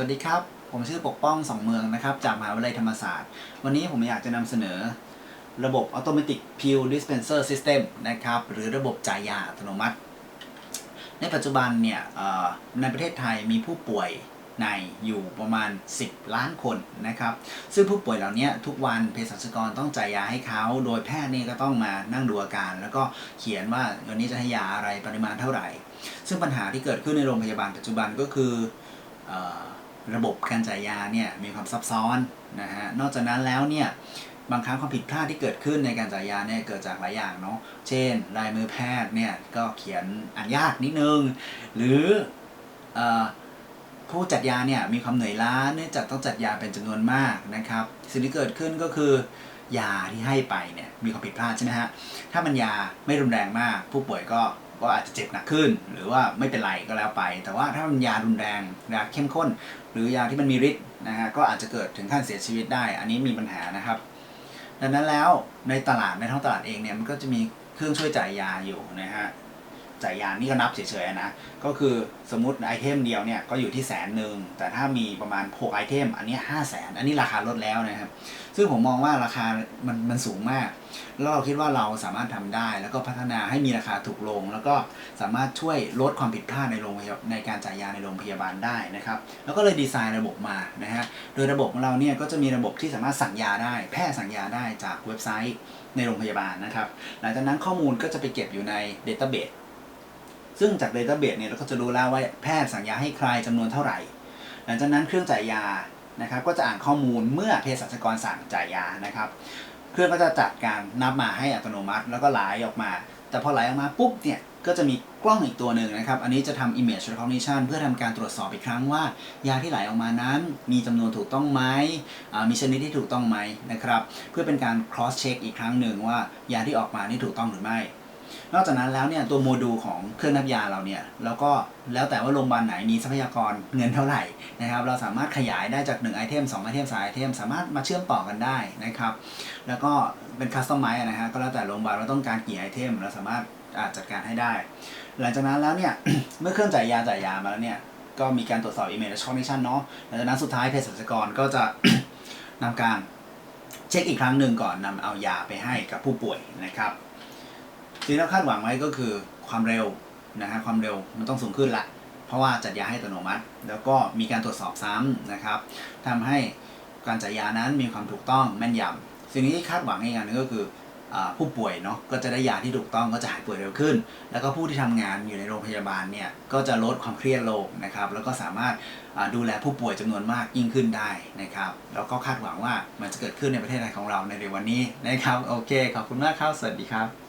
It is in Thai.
สวัสดีครับ ผมชื่อปกป้องสองเมืองนะครับ จากมหาวิทยาลัยธรรมศาสตร์ วันนี้ผมอยากจะนำเสนอระบบ Automatic Pill Dispenser System นะครับ หรือระบบจ่ายยาอัตโนมัติ ในปัจจุบันเนี่ยในประเทศไทยมีผู้ป่วยในอยู่ประมาณ 10 ล้านคนนะครับ ซึ่งผู้ป่วยเหล่านี้ทุกวันเภสัชกรต้องจ่ายยาให้เขา โดยแพทย์นี่ก็ต้องมานั่งดูอาการ แล้วก็เขียนว่าวันนี้จะให้ยาอะไรปริมาณเท่าไหร่ ซึ่งปัญหาที่เกิดขึ้นในโรงพยาบาลปัจจุบันก็คืออ ระบบการจ่ายยาเนี่ยมีความซับซ้อนนะฮะ นอกจากนั้นแล้วเนี่ยบางครั้งความผิดพลาดที่เกิดขึ้นในการจ่ายยาเนี่ยเกิดจากหลายอย่างเนาะ เช่นลายมือแพทย์เนี่ยก็เขียนอ่านยากนิดนึง หรืออผู้จัดยาเนี่ยมีความเหนื่อยล้าเนื่องจากต้องจัดยาเป็นจำนวนมากนะครับ สิ่งที่เกิดขึ้นก็คือยาที่ให้ไปเนี่ยมีความผิดพลาดใช่ไหมฮะ ถ้ามันยาไม่รุนแรงมาก ผู้ป่วยก็ ก็อาจจะเจ็บหนักขึ้น หรือว่าไม่เป็นไรก็แล้วไป แต่ว่าถ้ามันยารุนแรงยาเข้มข้น หรือยาที่มันมีฤทธิ์นะฮะก็อาจจะเกิดถึงขั้นเสียชีวิตได้ อันนี้มีปัญหานะครับ ดังนั้นแล้วในตลาดในท้องตลาดเองเนี่ยมันก็จะมีเครื่องช่วยจ่ายยาอยู่นะฮะ จ่ายยานี่ก็นับเฉยๆนะ ก็คือสมมติไอเทมเดียวเนี่ยก็อยู่ที่แสนหนึ่งแต่ถ้ามีประมาณ6ไอเทมอันนี้ห้าแสนอันนี้ราคาลดแล้วนะครับ ซึ่งผมมองว่าราคามันมันสูงมากแล้วเราคิดว่าเราสามารถทำได้ แล้วก็พัฒนาให้มีราคาถูกลง แล้วก็สามารถช่วยลดความผิดพลาดในโรงพยาบาลในการจ่ายยาในโรงพยาบาลได้นะครับ แล้วก็เลยดีไซน์ระบบมานะฮะโดยระบบของเราเนี่ยก็จะมีระบบที่สามารถสั่งยาได้ แพทย์สั่งยาได้จากเว็บไซต์ในโรงพยาบาลนะครับ หลังจากนั้นข้อมูลก็จะไปเก็บอยู่ในเดต้าเบส ซึ่งจากเดต้าเบสเนี่ยเราก็จะรู้แล้วว่าแพทย์สั่งยาให้ใครจำนวนเท่าไหร่ หลังจากนั้นเครื่องจ่ายยานะครับก็จะอ่านข้อมูลเมื่อเภสัชกรสั่งจ่ายยานะครับ เครื่องก็จะจัดการนับมาให้อัตโนมัติ แล้วก็ไหลออกมา แต่พอไหลออกมาปุ๊บเนี่ยก็จะมีกล้องอีกตัวหนึ่งนะครับ อันนี้จะทำ image recognition เพื่อทำการตรวจสอบอีกครั้งว่า ยาที่ไหลออกมานั้น มีจำนวนถูกต้องไหมมีชนิดที่ถูกต้องไหมนะครับ เพื่อเป็นการ cross check อีกครั้งหนึ่งว่า ยาที่ออกมานี่ถูกต้องหรือไม่ นอกจากนั้นแล้วเนี่ยตัวโมดูลของเครื่องนับยาเราเนี่ยแล้วก็แล้วแต่ว่าโรงพยาบาลไหนมีทรัพยากรเงินเท่าไหร่นะครับ เราสามารถขยายได้จาก1ไอเทม2ไอเทม3ไอเทมสามารถมาเชื่อมต่อกันได้นะครับ แล้วก็เป็นคัสตอมไมซ์นะฮะก็แล้วแต่โรงพยาบาลว่าต้องการกี่ไอเทมเราสามารถาจัดการให้ได้ หลังจากนั้นแล้วเนี่ยเมื่อเครื่องจ่ายยาจ่ายยามาแล้วเนี่ยก็มีการตรวจสอบ image recognition เนาะหลังจากนั้นสุดท้ายเภสัชกรก็จะนำการเช็คอีกครั้งหนึ่งก่อนนำเอายาไปให้กับผู้ป่วยนะครับ สิ่งที่เราคาดหวังไว้ก็คือความเร็วนะฮะความเร็วมันต้องสูงขึ้นละ เพราะว่าจัดยาให้อัตโนมัติ แล้วก็มีการตรวจสอบซ้ำนะครับทำให้การจ่ายยานั้นมีความถูกต้องแม่นยำสิ่งที่คาดหวังอีกอย่างหนึงก็คืออผู้ป่วยเนาะก็จะได้ยาที่ถูกต้องก็จะหายป่วยเร็วขึ้น แล้วก็ผู้ที่ทำงานอยู่ในโรงพยาบาลเนี่ยก็จะลดความเครียดลงนะครับแล้วก็สามารถดูแลผู้ป่วยจำนวนมากยิ่งขึ้นได้นะครับแล้วก็คาดหวังว่ามันจะเกิดขึ้นในประเทศไทยของเราในเร็ววันนี้นะครับโอเคขอบคุณมากครับสวัสดีครับ